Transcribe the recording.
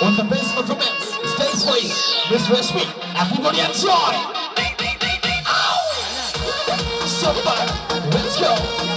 On the best performance, stage for you, Miss Rashmi. Everybody enjoy. Super. Let's go.